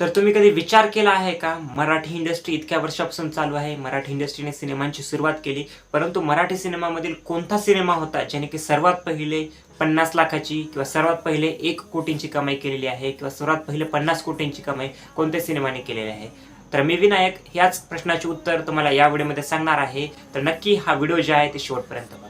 तर तुम्ही कधी विचार केला आहे का? मराठी इंडस्ट्री इतक्या वर्षापासून चालू आहे. मराठी इंडस्ट्रीने सिनेमांची सुरुवात केली. परंतु मराठी सिनेमामधील कोणता सिनेमा होता? ज्याने की सर्वात पहिले पन्नास लाखाची किंवा सर्वात पहिले एक कोटींची कमाई केलेली आहे किंवा सर्वात पहिले पन्नास कोटींची कमाई कोणत्या सिनेमाने केलेली आहे? तर मी विनायक ह्याच प्रश्नाचे उत्तर तुम्हाला या व्हिडिओमध्ये सांगणार आहे. तर नक्की हा व्हिडिओ जे आहे ते शेवटपर्यंत बघा.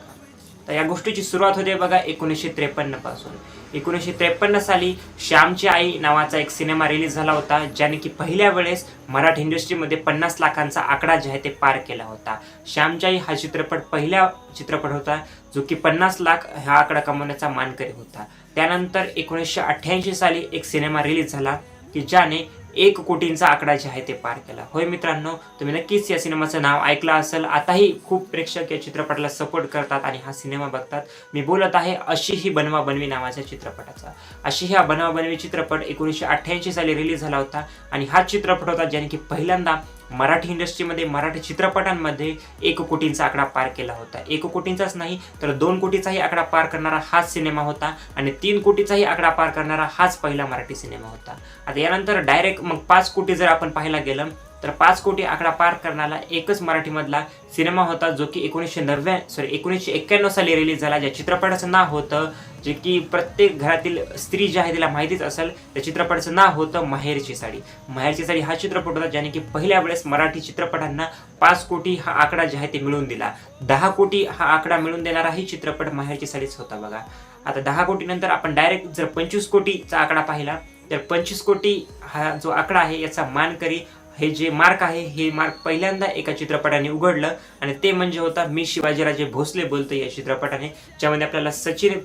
तर या गोष्टीची सुरुवात होते बघा एकोणीसशे त्रेपन्नपासून. एकोणीसशे त्रेपन्न साली श्यामची आई नावाचा एक सिनेमा रिलीज झाला होता ज्याने की पहिल्या वेळेस मराठी इंडस्ट्रीमध्ये पन्नास लाखांचा आकडा जे आहे ते पार केला होता. श्यामची आई हा चित्रपट पहिला चित्रपट होता जो की पन्नास लाख हा आकडा कमवण्याचा मानकरी होता. त्यानंतर एकोणीसशे अठ्ठ्याऐंशी साली एक सिनेमा रिलीज झाला की ज्याने एक कोटींचा आकडा जे आहे ते पार केला. होय मित्रांनो तुम्ही नक्कीच या सिनेमाचं नाव ऐकलं असेल. आताही खूप प्रेक्षक या चित्रपटाला सपोर्ट करतात आणि हा सिनेमा बघतात. मी बोलत आहे अशी ही बनवा बनवी नावाच्या चित्रपटाचा. अशी हा बनवा बनवी चित्रपट एकोणीसशे अठ्ठ्याऐंशी साली रिलीज झाला होता आणि हा चित्रपट होता ज्याने की पहिल्यांदा मराठी इंडस्ट्रीमध्ये मराठी चित्रपटांमध्ये एक कोटींचा आकडा पार केला होता. एक कोटींचाच नाही तर दोन कोटीचाही आकडा पार करणारा हाच सिनेमा होता आणि तीन कोटीचाही आकडा पार करणारा हाच पहिला मराठी सिनेमा होता. आता यानंतर डायरेक्ट मग पाच कोटी जर आपण पाहायला गेलं तर पाच कोटी आकडा पार करणारा एकच मराठीमधला सिनेमा होता जो की एकोणीसशे नव्या सॉरी एकोणीसशे एक्क्याण्णव साली रिलीज झाला ज्या चित्रपटाचं नाव होतं जे की प्रत्येक घरातील स्त्री जी आहे तिला माहितीच असेल त्या चित्रपटाचं नाव होतं माहेरची साडी. माहेरची साडी हा चित्रपट होता ज्याने की पहिल्या वेळेस मराठी चित्रपटांना पाच कोटी हा आकडा जे आहे ते मिळवून दिला. दहा कोटी हा आकडा मिळवून देणाराही चित्रपट माहेरची साडीच होता बघा. आता दहा कोटीनंतर आपण डायरेक्ट जर पंचवीस कोटीचा आकडा पाहिला तर पंचवीस कोटी हा जो आकडा आहे याचा मानकरी हे जे मार्क आहे हे मार्क पहिल्यांदा एका चित्रपटाने उघडलं आणि ते म्हणजे होता मी शिवाजीराजे भोसले बोलतो या चित्रपटाने ज्यामध्ये आपल्याला सचिन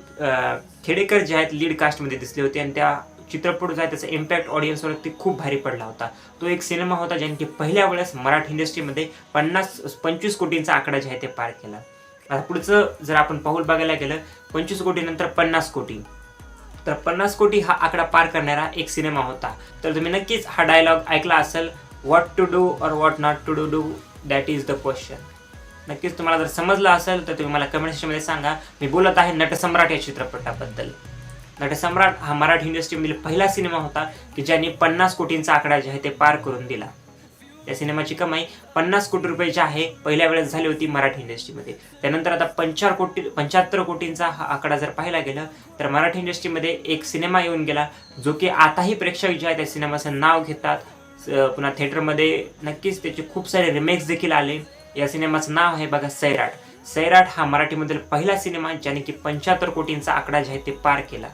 खेडेकर जे आहेत लीड कास्टमध्ये दिसले होते आणि त्या चित्रपट जो आहे त्याचा इम्पॅक्ट ऑडियन्सवरती खूप भारी पडला होता. तो एक सिनेमा होता ज्याने की पहिल्या वेळेस मराठी इंडस्ट्रीमध्ये पन्नास पंचवीस कोटींचा आकडा जे आहे ते पार केला. आता पुढचं जर आपण पाऊल बघायला गेलं पंचवीस कोटीनंतर पन्नास कोटी. तर पन्नास कोटी हा आकडा पार करणारा एक सिनेमा होता. तर तुम्ही नक्कीच हा डायलॉग ऐकला असेल. व्हॉट टू डू और what not to do do that is the question नक्कीच तुम्हाला जर समजलं असेल तर तुम्ही मला कमेंट सेक्शनमध्ये सांगा. मी बोलत आहे नटसम्राट या चित्रपटाबद्दल. नटसम्राट हा मराठी इंडस्ट्रीमधील पहिला सिनेमा होता की ज्यांनी पन्नास कोटींचा आकडा जे आहे ते पार करून दिला. या सिनेमाची कमाई पन्नास कोटी रुपयाची आहे पहिल्या वेळेस झाली होती मराठी इंडस्ट्रीमध्ये त्यानंतर आता पंचार कोटी पंच्याहत्तर कोटींचा हा आकडा जर पाहायला गेला तर मराठी इंडस्ट्रीमध्ये एक सिनेमा येऊन गेला जो की आताही प्रेक्षक जे आहे त्या सिनेमाचं नाव घेतात. पुन्हा थिएटरमध्ये नक्कीच त्याचे खूप सारे रिमेक्स देखील आले. या सिनेमाचं नाव आहे बघा सैराट. सैराट हा मराठीमधील पहिला सिनेमा ज्याने की पंच्याहत्तर कोटींचा आकडा जे आहे ते पार केला.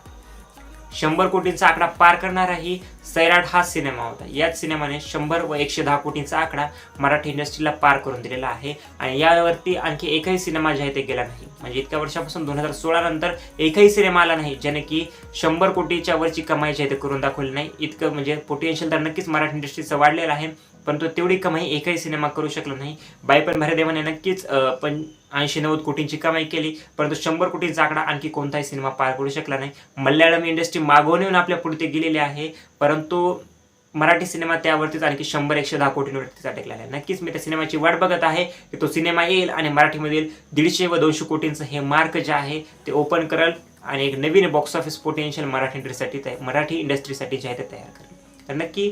शंभर कोटींचा आकडा पार करणाराही सैराट हा सिनेमा होता. याच सिनेमाने शंभर व एकशे दहा कोटींचा आकडा मराठी इंडस्ट्रीला पार करून दिलेला आहे आणि यावरती आणखी एकही सिनेमा जे आहे ते गेला नाही. म्हणजे इतक्या वर्षापासून दोन हजार सोळा नंतर एकही सिनेमा आला नाही ज्याने की शंभर कोटीच्या वरची कमाई जी आहे ते करून दाखवली नाही. इतकं म्हणजे पोटेन्शियल तर नक्कीच मराठी इंडस्ट्रीचं वाढलेलं आहे. परंतु तेवढी कमाई एकही सिनेमा करू शकलो नाही. बायपण भरदेवाने नक्कीच पण ऐंशी नव्वद कोटींची कमाई केली. परंतु शंभर कोटींचा आकडा आणखी कोणताही सिनेमा पार करू शकला नाही. मल्याळम इंडस्ट्री मागवून येऊन आपल्या पुढे गेलेली आहे. परंतु मराठी सिनेमा त्यावरतीच आणखी शंभर एकशे दहा कोटींवरतीच अटकलेला आहे नक्कीच मी त्या सिनेमाची वाट बघत आहे की तो सिनेमा येईल आणि मराठीमधील दीडशे व दोनशे कोटींचं हे मार्क जे आहे ते ओपन करल आणि एक नवीन बॉक्स ऑफिस पोटेन्शियल मराठी इंडस्ट्रीसाठी मराठी इंडस्ट्रीसाठी जे आहे ते तयार करेल. तर नक्की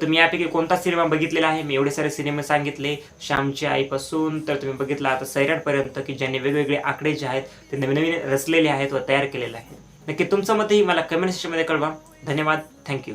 तुम्ही यापैकी कोणता सिनेमा बघितलेला आहे? मी एवढे सारे सिनेमे सांगितले. श्यामची आईपासून तर तुम्ही बघितला आता सैराटपर्यंत की ज्यांनी वेगवेगळे आकडे जे आहेत ते नवीन नवीन रचलेले आहेत व तयार केलेले आहेत. नक्की तुमचं मतही मला कमेंट सेक्शनमध्ये कळवा. धन्यवाद. थँक्यू